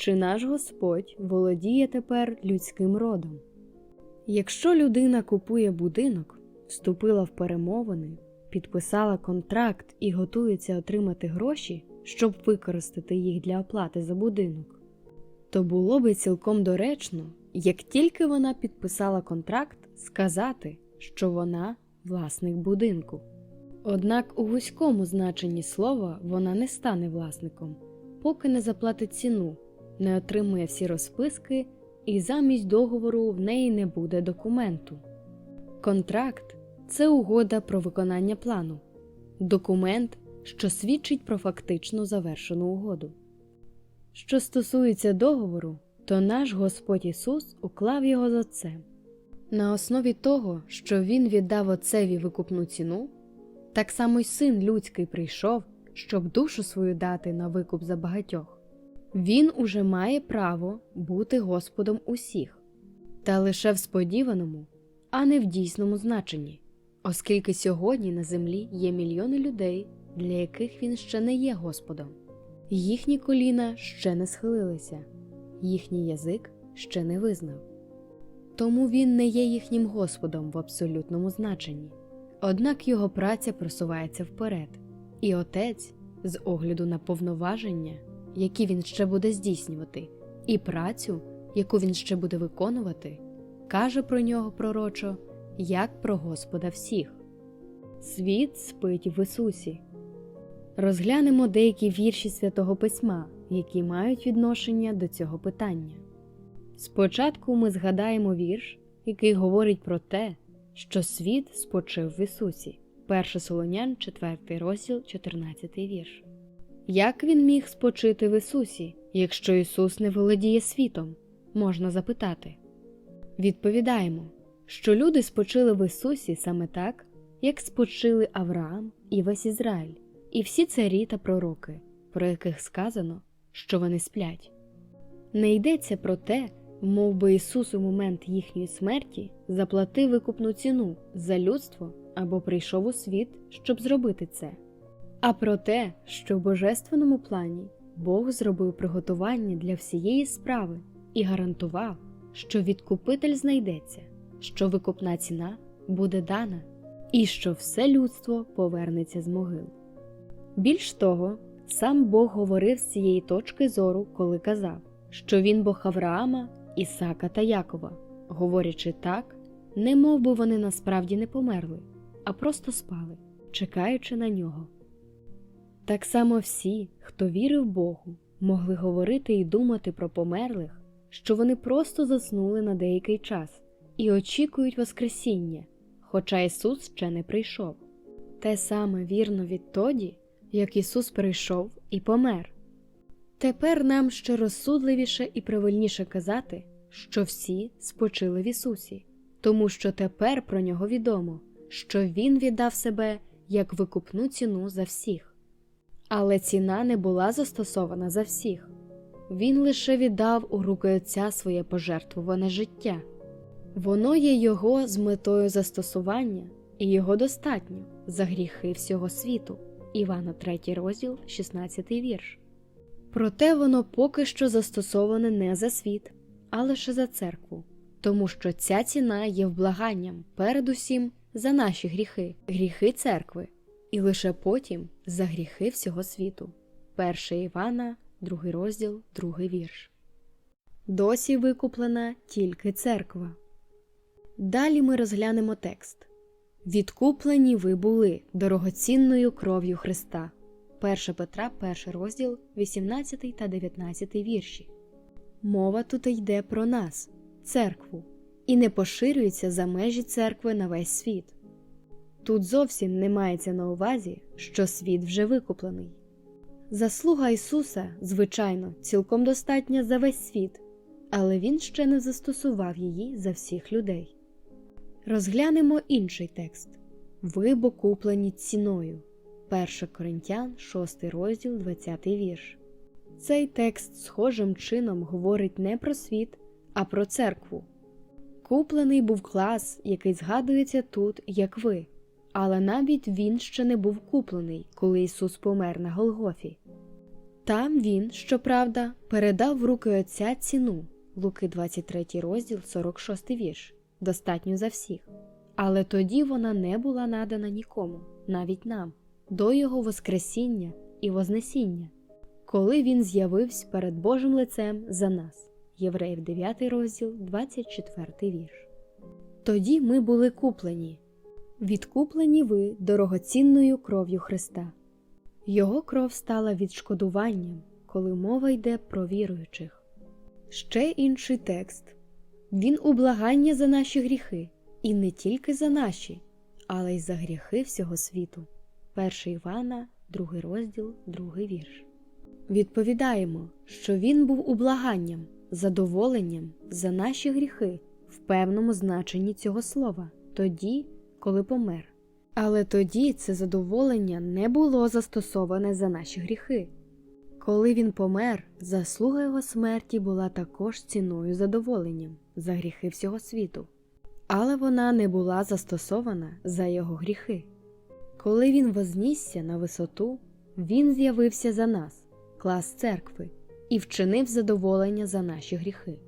чи наш Господь володіє тепер людським родом. Якщо людина купує будинок, вступила в перемовини, підписала контракт і готується отримати гроші, щоб використати їх для оплати за будинок, то було би цілком доречно, як тільки вона підписала контракт, сказати, що вона власник будинку. Однак у вузькому значенні слова вона не стане власником, поки не заплатить ціну, не отримує всі розписки, і замість договору в неї не буде документу. Контракт це угода про виконання плану, документ, що свідчить про фактично завершену угоду. Що стосується договору, то наш Господь Ісус уклав його з Отцем. На основі того, що Він віддав Отцеві викупну ціну, так само й син людський прийшов, щоб душу свою дати на викуп за багатьох. Він уже має право бути Господом усіх, та лише в сподіваному, а не в дійсному значенні, оскільки сьогодні на землі є мільйони людей, для яких він ще не є Господом. Їхні коліна ще не схилилися, їхній язик ще не визнав. Тому він не є їхнім Господом в абсолютному значенні. Однак його праця просувається вперед, і отець, з огляду на повноваження, які він ще буде здійснювати, і працю, яку він ще буде виконувати, каже про нього пророчо, як про Господа всіх. Світ спить в Ісусі. Розглянемо деякі вірші святого письма, які мають відношення до цього питання. Спочатку ми згадаємо вірш, який говорить про те, що світ спочив в Ісусі. 1 Солонян, 4 розділ, 14 вірш. Як він міг спочити в Ісусі, якщо Ісус не володіє світом? Можна запитати. Відповідаємо, що люди спочили в Ісусі саме так, як спочили Авраам і весь Ізраїль, і всі царі та пророки, про яких сказано, що вони сплять. Не йдеться про те, мов би Ісус у момент їхньої смерті заплатив викупну ціну за людство або прийшов у світ, щоб зробити це, а про те, що в божественному плані Бог зробив приготування для всієї справи і гарантував, що відкупитель знайдеться, що викупна ціна буде дана, і що все людство повернеться з могил. Більш того, сам Бог говорив з цієї точки зору, коли казав, що він Бог Авраама, Ісака та Якова, говорячи так, не мов би вони насправді не померли, а просто спали, чекаючи на нього. Так само всі, хто вірив Богу, могли говорити і думати про померлих, що вони просто заснули на деякий час і очікують Воскресіння, хоча Ісус ще не прийшов. Те саме вірно відтоді, як Ісус прийшов і помер. Тепер нам ще розсудливіше і правильніше казати, що всі спочили в Ісусі, тому що тепер про нього відомо, що Він віддав себе як викупну ціну за всіх. Але ціна не була застосована за всіх. Він лише віддав у руки Отця своє пожертвуване життя. Воно є його з метою застосування, і його достатньо за гріхи всього світу. Івана 3 розділ, 16 вірш. Проте воно поки що застосоване не за світ, а лише за церкву, тому що ця ціна є вблаганням передусім за наші гріхи, гріхи церкви, і лише потім за гріхи всього світу. 1 Івана, 2 розділ, 2 вірш. Досі викуплена тільки церква. Далі ми розглянемо текст. Відкуплені ви були дорогоцінною кров'ю Христа. 1 Петра, 1 розділ, 18 та 19 вірші. Мова тут йде про нас, церкву, і не поширюється за межі церкви на весь світ. Тут зовсім не мається на увазі, що світ вже викуплений. Заслуга Ісуса, звичайно, цілком достатня за весь світ, але Він ще не застосував її за всіх людей. Розглянемо інший текст Ви бо куплені ціною. 1 Коринтян, 6 розділ, 20 вірш. Цей текст схожим чином говорить не про світ, а про церкву. Куплений був клас, який згадується тут, як ви, але навіть він ще не був куплений, коли Ісус помер на Голгофі. Там він, щоправда, передав в руки отця ціну Луки 23 розділ, 46 вірш, достатньо за всіх. Але тоді вона не була надана нікому, навіть нам, до його Воскресіння і Вознесіння, коли він з'явився перед Божим лицем за нас. Євреїв 9 розділ, 24 вірш. Тоді ми були куплені. Відкуплені ви дорогоцінною кров'ю Христа. Його кров стала відшкодуванням, коли мова йде про віруючих. Ще інший текст Він ублагання за наші гріхи, і не тільки за наші, але й за гріхи всього світу. 1 Івана, 2 розділ, 2 вірш. Відповідаємо, що він був ублаганням, задоволенням за наші гріхи в певному значенні цього слова, тоді, коли помер. Але тоді це задоволення не було застосоване за наші гріхи. Коли він помер, заслуга його смерті була також ціною задоволенням за гріхи всього світу, але вона не була застосована за його гріхи. Коли він вознісся на висоту, він з'явився за нас, клас церкви, і вчинив задоволення за наші гріхи.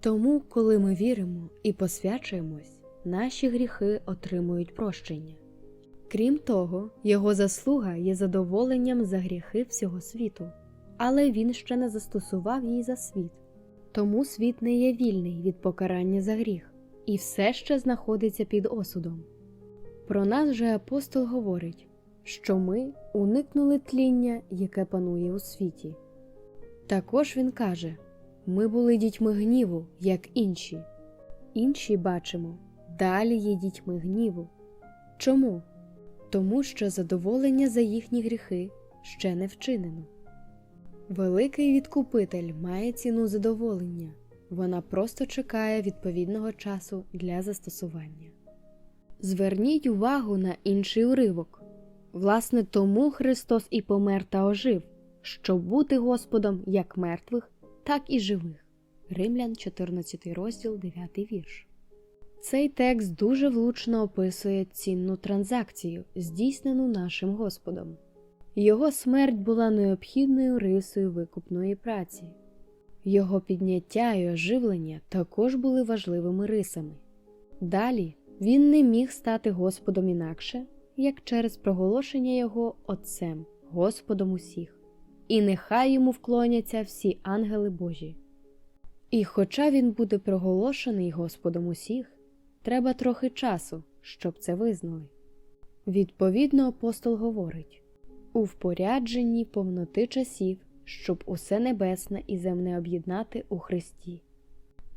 Тому, коли ми віримо і посвячуємось, наші гріхи отримують прощення. Крім того, його заслуга є задоволенням за гріхи всього світу, але він ще не застосував її за світ, тому світ не є вільний від покарання за гріх і все ще знаходиться під осудом. Про нас же апостол говорить, що ми уникнули тління, яке панує у світі. Також він каже ми були дітьми гніву, як інші. Інші бачимо, далі є дітьми гніву. Чому? Тому що задоволення за їхні гріхи ще не вчинено. Великий відкупитель має ціну задоволення, вона просто чекає відповідного часу для застосування. Зверніть увагу на інший уривок власне, тому Христос і помер та ожив, щоб бути Господом як мертвих, так і живих. Римлян 14 розділ 9 вірш. Цей текст дуже влучно описує цінну транзакцію, здійснену нашим Господом. Його смерть була необхідною рисою викупної праці, його підняття і оживлення також були важливими рисами. Далі він не міг стати Господом інакше, як через проголошення Його Отцем, Господом усіх, і нехай йому вклоняться всі ангели Божі. І хоча він буде проголошений Господом усіх, треба трохи часу, щоб це визнали. Відповідно, апостол говорить у впорядженні повноти часів, щоб усе небесне і земне об'єднати у Христі.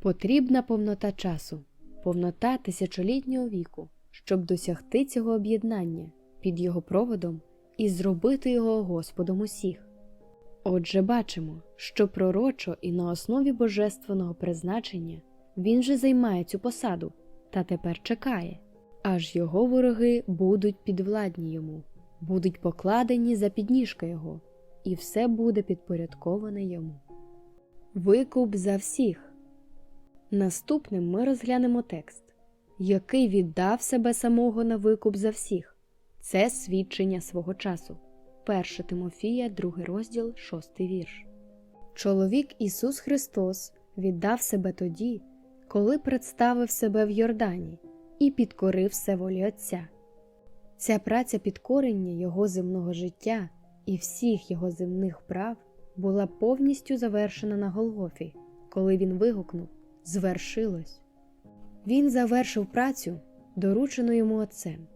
Потрібна повнота часу, повнота тисячолітнього віку, щоб досягти цього об'єднання під його проводом і зробити його Господом усіх. Отже, бачимо, що пророчо і на основі божественного призначення він же займає цю посаду та тепер чекає, аж його вороги будуть підвладні йому, будуть покладені за підніжка його, і все буде підпорядковане йому. Викуп за всіх. Наступним ми розглянемо текст, який віддав себе самого на викуп за всіх. Це свідчення свого часу. 1 Тимофія, 2 розділ, 6 вірш. Чоловік Ісус Христос віддав себе тоді, коли представив себе в Йордані і підкорив все волі Отця. Ця праця підкорення Його земного життя і всіх його земних прав була повністю завершена на Голгофі, коли він вигукнув Звершилось. Він завершив працю, доручену йому Отцем.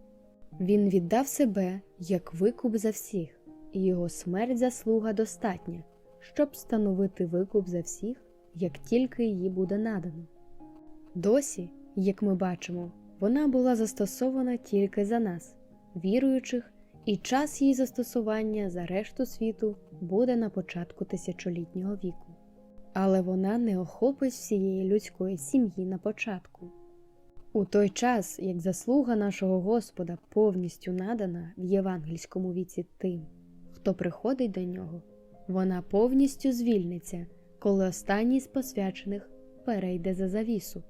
Він віддав себе як викуп за всіх, і його смерть заслуга достатня, щоб встановити викуп за всіх, як тільки її буде надано. Досі, як ми бачимо, вона була застосована тільки за нас, віруючих, і час її застосування за решту світу буде на початку тисячолітнього віку, але вона не охопить всієї людської сім'ї на початку. У той час, як заслуга нашого Господа повністю надана в євангельському віці тим, хто приходить до нього, вона повністю звільниться, коли останній з посвячених перейде за завісу.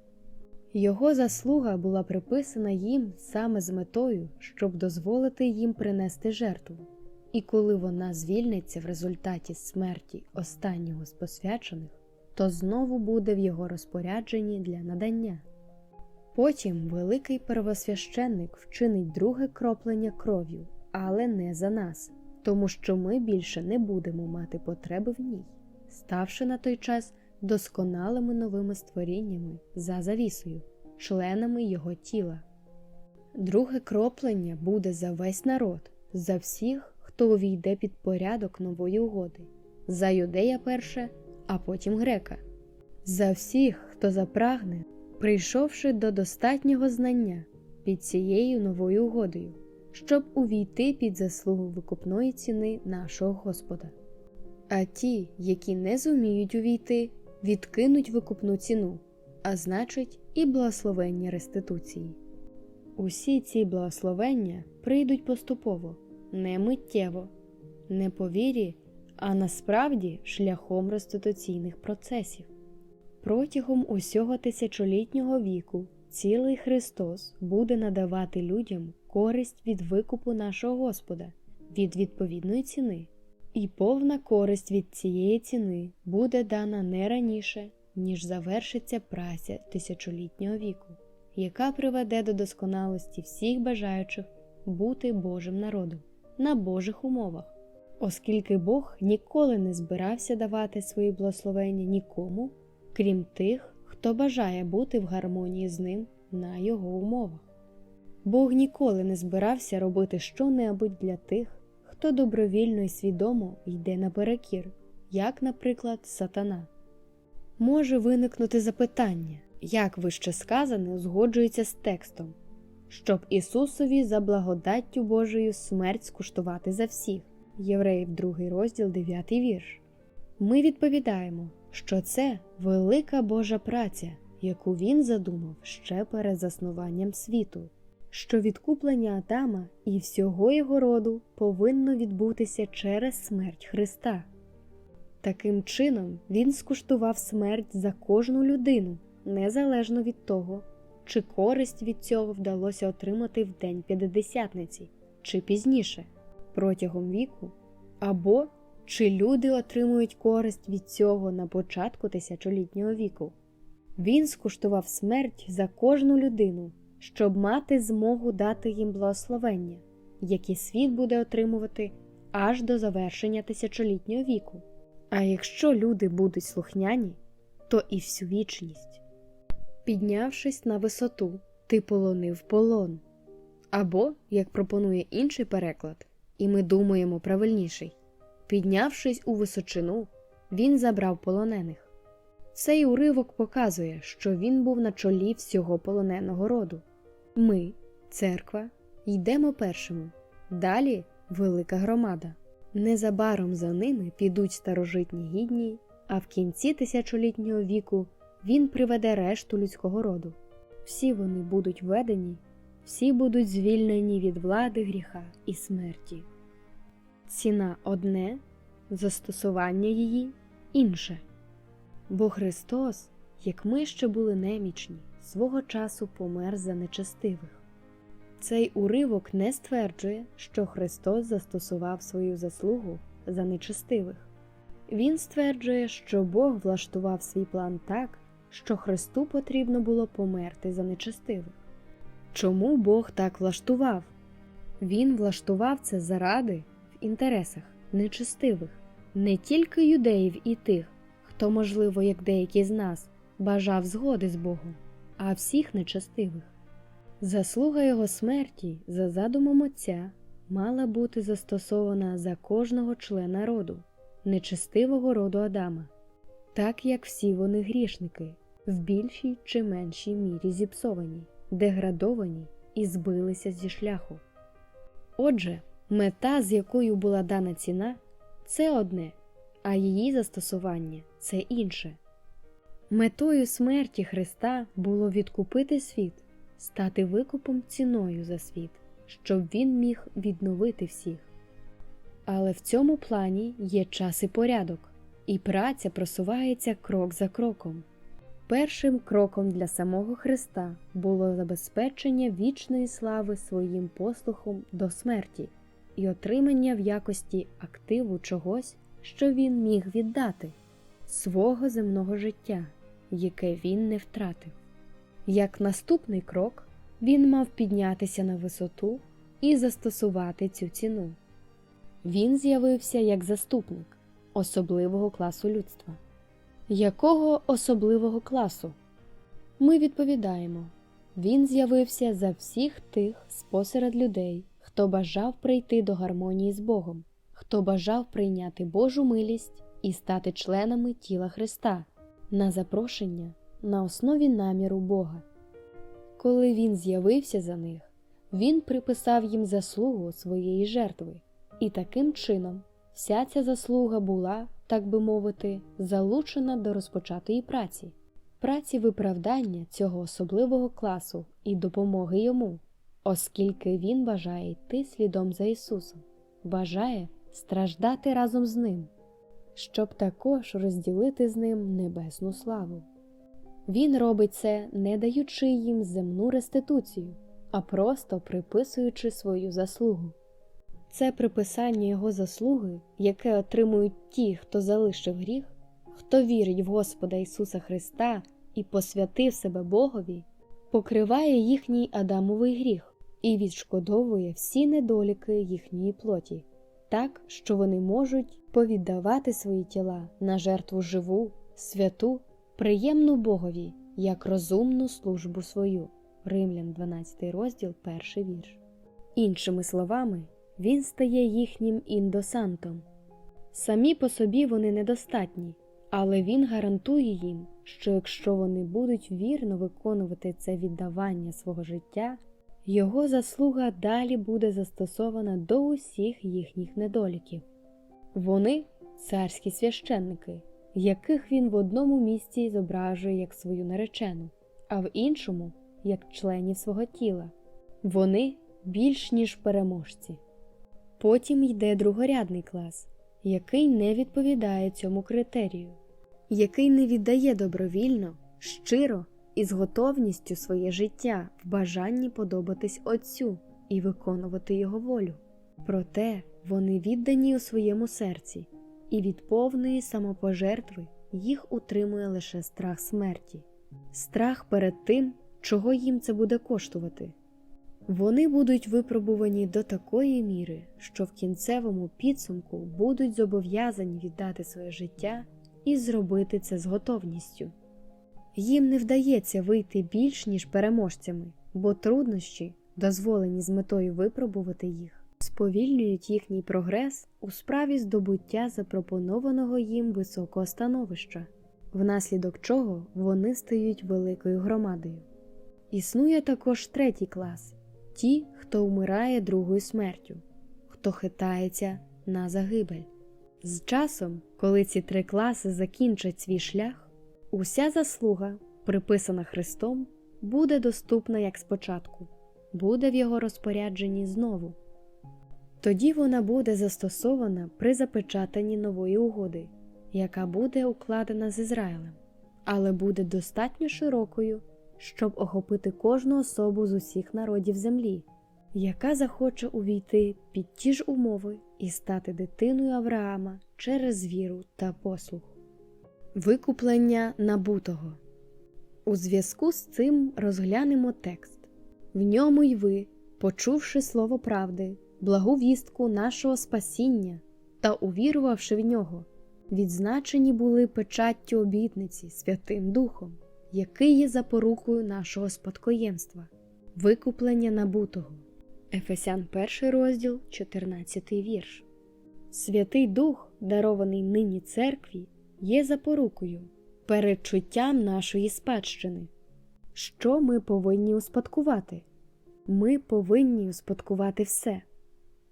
Його заслуга була приписана їм саме з метою, щоб дозволити їм принести жертву. і коли вона звільниться в результаті смерті останнього з посвячених, то знову буде в його розпорядженні для надання. Потім великий первосвященник вчинить друге кроплення кров'ю, але не за нас, тому що ми більше не будемо мати потреби в ній, ставши на той час досконалими новими створіннями за завісою, членами його тіла. Друге кроплення буде за весь народ, за всіх, хто увійде під порядок нової угоди, за юдея перше, а потім грека, за всіх, хто запрагне, прийшовши до достатнього знання під цією новою угодою, щоб увійти під заслугу викупної ціни нашого Господа. А ті, які не зуміють увійти, відкинуть викупну ціну, а значить, і благословення реституції. Усі ці благословення прийдуть поступово, не миттєво, не по вірі, а насправді шляхом реституційних процесів. Протягом усього тисячолітнього віку цілий Христос буде надавати людям користь від викупу нашого Господа, від відповідної ціни, і повна користь від цієї ціни буде дана не раніше, ніж завершиться праця тисячолітнього віку, яка приведе до досконалості всіх бажаючих бути Божим народом на Божих умовах, оскільки Бог ніколи не збирався давати свої благословення нікому, крім тих, хто бажає бути в гармонії з ним на його умовах. Бог ніколи не збирався робити що-небудь для тих, хто добровільно і свідомо йде наперекір, як, наприклад, сатана. Може виникнути запитання, як вище сказане узгоджується з текстом, щоб Ісусові за благодаттю Божою смерть скуштувати за всіх. Євреїв 2 розділ 9 вірш. Ми відповідаємо, що це велика Божа праця, яку він задумав ще перед заснуванням світу, що відкуплення Адама і всього його роду повинно відбутися через смерть Христа. Таким чином, він скуштував смерть за кожну людину, незалежно від того, чи користь від цього вдалося отримати в день П'ятидесятниці, чи пізніше, протягом віку, або чи люди отримують користь від цього на початку тисячолітнього віку. Він скуштував смерть за кожну людину, щоб мати змогу дати їм благословення, які світ буде отримувати аж до завершення тисячолітнього віку. А якщо люди будуть слухняні, то і всю вічність. Піднявшись на висоту, ти полонив полон. Або, як пропонує інший переклад, і ми думаємо правильніший, піднявшись у височину, він забрав полонених. Цей уривок показує, що він був на чолі всього полоненого роду. Ми, церква, йдемо першими, далі велика громада. Незабаром за ними підуть старожитні гідні, а в кінці тисячолітнього віку він приведе решту людського роду. Всі вони будуть введені, всі будуть звільнені від влади гріха і смерті. Ціна одне, застосування її інше. Бо Христос, як ми ще були немічні, свого часу помер за нечестивих. Цей уривок не стверджує, що Христос застосував свою заслугу за нечестивих. Він стверджує, що Бог влаштував свій план так, що Христу потрібно було померти за нечестивих. Чому Бог так влаштував? Він влаштував це заради в інтересах нечестивих, не тільки юдеїв і тих, хто, можливо, як деякі з нас, бажав згоди з Богом, а всіх нечестивих. Заслуга його смерті за задумом Отця мала бути застосована за кожного члена роду, нечестивого роду Адама, так як всі вони грішники, в більшій чи меншій мірі зіпсовані, деградовані і збилися зі шляху. Отже, мета, з якою була дана ціна, це одне, а її застосування це інше. Метою смерті Христа було відкупити світ, стати викупом ціною за світ, щоб він міг відновити всіх. Але в цьому плані є час і порядок, і праця просувається крок за кроком. Першим кроком для самого Христа було забезпечення вічної слави своїм послухом до смерті, і отримання в якості активу чогось, що він міг віддати свого земного життя, яке він не втратив. Як наступний крок, він мав піднятися на висоту і застосувати цю ціну. Він з'явився як заступник особливого класу людства. Якого особливого класу? Ми відповідаємо він з'явився за всіх тих спосеред людей, хто бажав прийти до гармонії з Богом, хто бажав прийняти Божу милість і стати членами тіла Христа на запрошення на основі наміру Бога. Коли він з'явився за них, він приписав їм заслугу своєї жертви, і таким чином вся ця заслуга була, так би мовити, залучена до розпочатої праці, праці виправдання цього особливого класу і допомоги йому, оскільки він бажає йти слідом за Ісусом, бажає страждати разом з ним, щоб також розділити з ним небесну славу. Він робить це, не даючи їм земну реституцію, а просто приписуючи свою заслугу. Це приписання його заслуги, яке отримують ті, хто залишив гріх, хто вірить в Господа Ісуса Христа і посвятив себе Богові, покриває їхній Адамовий гріх і відшкодовує всі недоліки їхньої плоті, так що вони можуть повіддавати свої тіла на жертву живу, святу, приємну Богові, як розумну службу свою. Римлян 12 розділ, перший вірш. Іншими словами, він стає їхнім індосантом. Самі по собі вони недостатні, але він гарантує їм, що якщо вони будуть вірно виконувати це віддавання свого життя, його заслуга далі буде застосована до усіх їхніх недоліків. Вони царські священники, яких він в одному місці зображує як свою наречену, а в іншому як членів свого тіла. Вони більш ніж переможці. Потім йде другорядний клас, який не відповідає цьому критерію, який не віддає добровільно, щиро і з готовністю своє життя в бажанні подобатись Отцю і виконувати його волю. Проте вони віддані у своєму серці, і від повної самопожертви їх утримує лише страх смерті, страх перед тим, чого їм це буде коштувати. Вони будуть випробувані до такої міри, що в кінцевому підсумку будуть зобов'язані віддати своє життя і зробити це з готовністю. Їм не вдається вийти більш ніж переможцями, бо труднощі, дозволені з метою випробувати їх, сповільнюють їхній прогрес у справі здобуття запропонованого їм високого становища, внаслідок чого вони стають великою громадою. Існує також третій клас ті, хто вмирає другою смертю, хто хитається на загибель. З часом, коли ці три класи закінчать свій шлях, уся заслуга, приписана Христом, буде доступна як спочатку, буде в його розпорядженні знову. Тоді вона буде застосована при запечатанні нової угоди, яка буде укладена з Ізраїлем, але буде достатньо широкою щоб охопити кожну особу з усіх народів землі, яка захоче увійти під ті ж умови і стати дитиною Авраама через віру та послух. Викуплення набутого. У зв'язку з цим розглянемо текст. В ньому й ви, почувши слово правди, благу вістку нашого спасіння та увірувавши в нього, відзначені були печаттю обітниці Святим Духом який є запорукою нашого спадкоємства, викуплення набутого. Ефесян 1 розділ, 14 вірш. Святий Дух, дарований нині церкві, є запорукою, передчуттям нашої спадщини. Що ми повинні успадкувати? Ми повинні успадкувати все.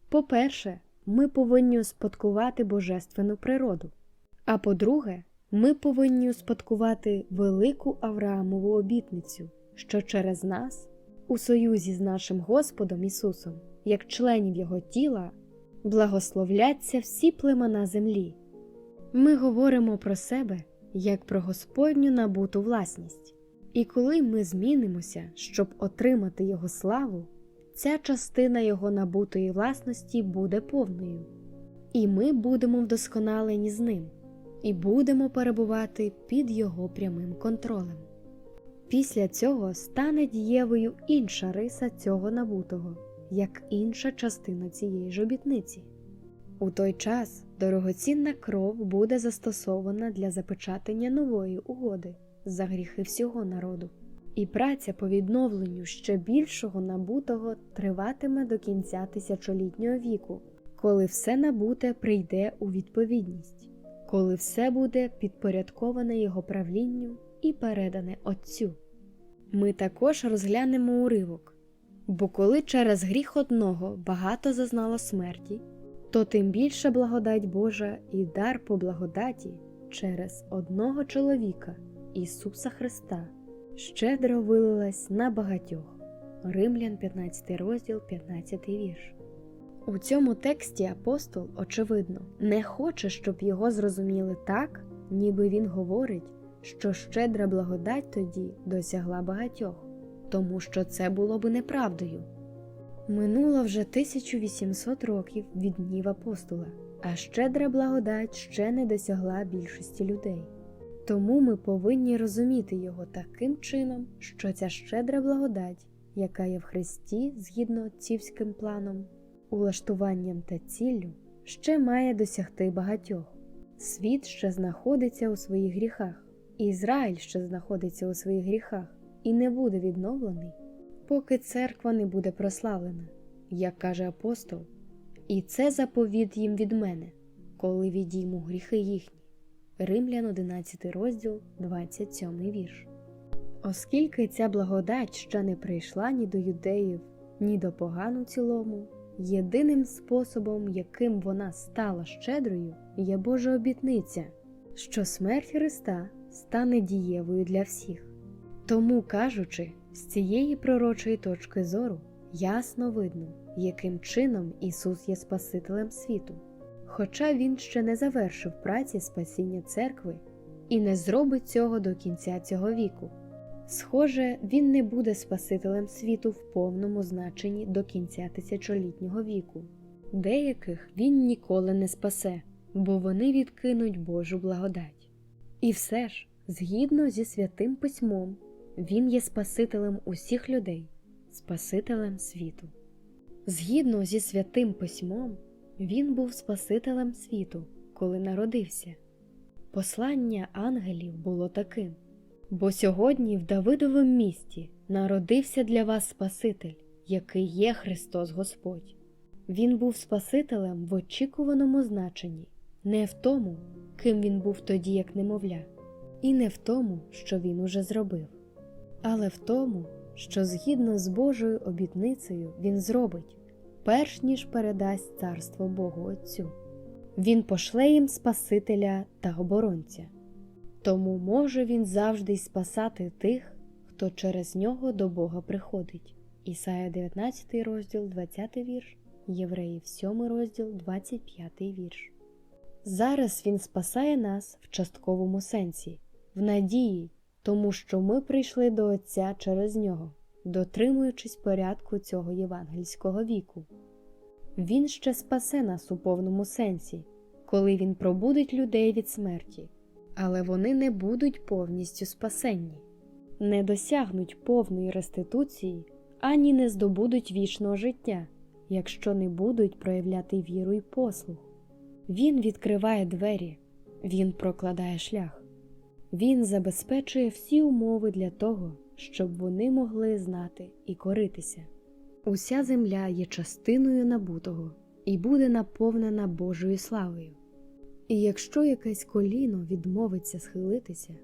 По-перше, ми повинні успадкувати божественну природу. А по-друге, ми повинні успадкувати велику Авраамову обітницю, що через нас, у союзі з нашим Господом Ісусом, як членів Його тіла, благословляться всі племена землі. Ми говоримо про себе як про Господню набуту власність, і коли ми змінимося, щоб отримати Його славу, ця частина його набутої власності буде повною, і ми будемо вдосконалені з ним, і будемо перебувати під його прямим контролем. Після цього стане дієвою інша риса цього набутого, як інша частина цієї ж обітниці. У той час дорогоцінна кров буде застосована для запечатання нової угоди за гріхи всього народу, і праця по відновленню ще більшого набутого триватиме до кінця тисячолітнього віку, коли все набуте прийде у відповідність, коли все буде підпорядковане його правлінню і передане Отцю. Ми також розглянемо уривок, бо коли через гріх одного багато зазнало смерті, то тим більше благодать Божа і дар по благодаті через одного чоловіка, Ісуса Христа, щедро вилилась на багатьох. Римлян 15 розділ, 15 вірш. У цьому тексті апостол, очевидно, не хоче, щоб його зрозуміли так, ніби він говорить, що щедра благодать тоді досягла багатьох, тому що це було би неправдою. Минуло вже 1800 років від днів апостола, а щедра благодать ще не досягла більшості людей. Тому ми повинні розуміти його таким чином, що ця щедра благодать, яка є в Христі згідно отцівським планом, улаштуванням та ціллю, ще має досягти багатьох. Світ ще знаходиться у своїх гріхах, Ізраїль ще знаходиться у своїх гріхах і не буде відновлений поки церква не буде прославлена, як каже апостол, і це заповіт їм від мене, коли відійму гріхи їхні. Римлян 11 розділ, 27 вірш. Оскільки ця благодать ще не прийшла ні до юдеїв, ні до погану цілому, єдиним способом, яким вона стала щедрою, є Божа обітниця, що смерть Христа стане дієвою для всіх. Тому кажучи, з цієї пророчої точки зору ясно видно, яким чином Ісус є Спасителем світу, хоча Він ще не завершив праці спасіння церкви і не зробить цього до кінця цього віку. Схоже, Він не буде Спасителем світу в повному значенні до кінця тисячолітнього віку. Деяких він ніколи не спасе, бо вони відкинуть Божу благодать. І все ж, згідно зі святим письмом, він є Спасителем усіх людей, Спасителем світу. Згідно зі святим письмом, він був Спасителем світу, коли народився. Послання ангелів було таким: бо сьогодні в Давидовому місті народився для вас Спаситель, який є Христос Господь. Він був Спасителем в очікуваному значенні, не в тому, ким він був тоді, як немовля, і не в тому, що він уже зробив але в тому, що згідно з Божою обітницею Він зробить, перш ніж передасть царство Богу Отцю. Він пошле їм Спасителя та оборонця, тому може він завжди й спасати тих, хто через нього до Бога приходить. Ісая 19 розділ, 20 вірш, Євреїв 7 розділ, 25 вірш. Зараз Він спасає нас в частковому сенсі, в надії, тому що ми прийшли до Отця через нього, дотримуючись порядку цього євангельського віку. Він ще спасе нас у повному сенсі, коли Він пробудить людей від смерті, але вони не будуть повністю спасенні, не досягнуть повної реституції ані не здобудуть вічного життя, якщо не будуть проявляти віру й послух. Він відкриває двері, Він прокладає шлях. Він забезпечує всі умови для того, щоб вони могли знати і коритися. Уся земля є частиною набутого і буде наповнена Божою славою. І якщо якесь коліно відмовиться схилитися,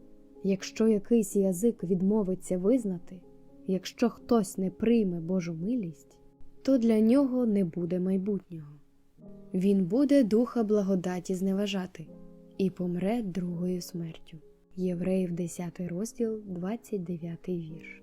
якщо якийсь язик відмовиться визнати, якщо хтось не прийме Божу милість, то для нього не буде майбутнього. Він буде духа благодаті зневажати і помре другою смертю. Євреїв 10 розділ, 29 вірш.